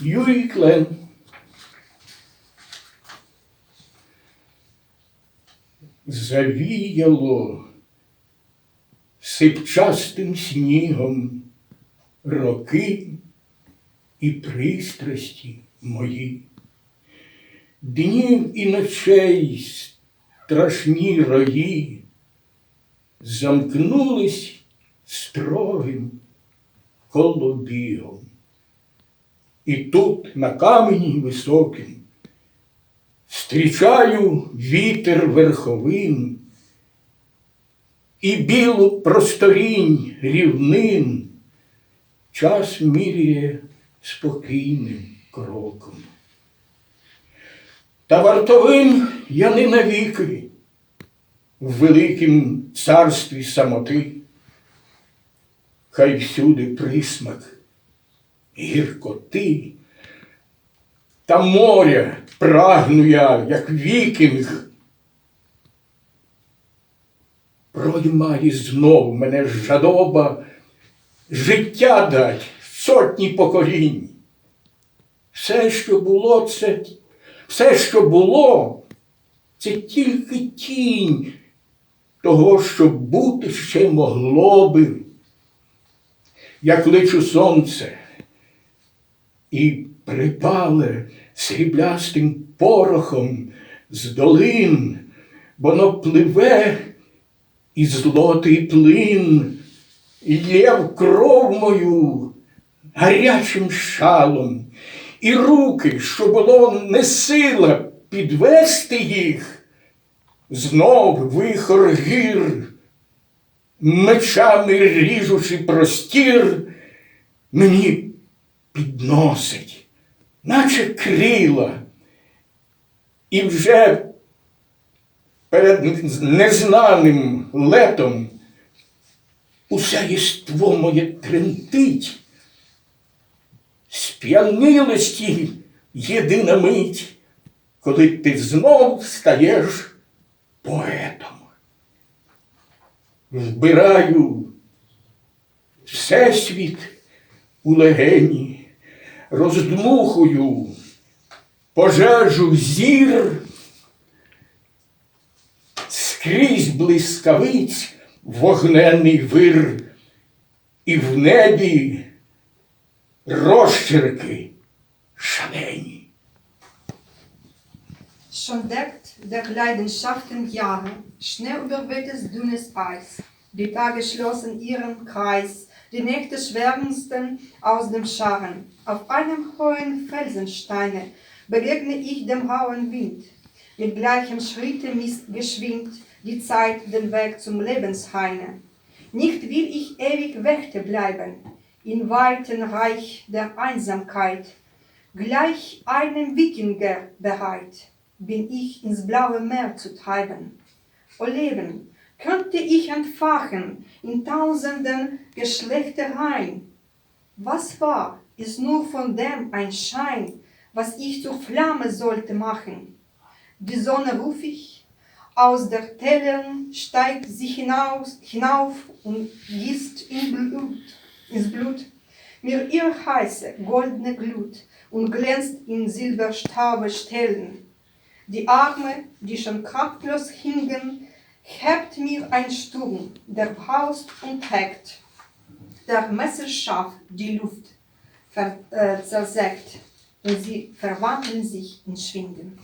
Юрій Клен. Завіяло сипчастим снігом роки і пристрасті мої. Днів і ночей страшні рої замкнулись строгим колобігом. І тут, на камені високім, Встрічаю вітер верховин і білу просторінь рівнин, час міряє спокійним кроком. Та вартовим я не навіки в великім царстві самоти, хай всюди присмак гіркоти. Та моря прагну я, як вікінг. Проймає знов мене жадоба, життя дать сотні поколінь. Все, що було, це все, що було, це тільки тінь того, що бути ще могло би. Я кличу сонце і припале сріблястим порохом з долин, воно пливе і злотий плин, і є в кров мою гарячим шалом, і руки, що було не сила підвести їх, знов вихор гір, мечами ріжучи простір, мені підносить, наче крила, і вже перед незнаним летом усе єство моє тремтить, сп'янилості єдина мить, коли ти знов стаєш поетом. Вбираю всесвіт у легені, роздмухую пожежу зір, скрізь блискавиць вогненний вир, і в небі розчерки шалені. Schon deckt der Leidenschaften Jahre, schneeüberwettes dünnes Eis. Die Tage schlossen ihren Kreis, die Nächte schwärmsten aus dem Scharren. Auf einem hohen Felsensteine begegne ich dem rauen Wind. Mit gleichem Schritte misst geschwind die Zeit den Weg zum Lebenshaine. Nicht will ich ewig Wächter bleiben, in weiten Reich der Einsamkeit, gleich einem Wikinger bereit bin ich ins blaue Meer zu treiben. O Leben, könnte ich entfachen in tausenden Geschlechtereien. Was war, ist nur von dem ein Schein, was ich zur Flamme sollte machen. Die Sonne ruf ich, aus der Tellen steigt sie hinaus, hinauf und gießt in Blut, ins Blut mir ihr heiße goldene Glut und glänzt in Silberstaube Stellen. Die Arme, die schon kraftlos hingen, hebt mir ein Sturm, der braust und hackt, der messerscharf die Luft äh, zersägt, und sie verwandeln sich in Schwinden.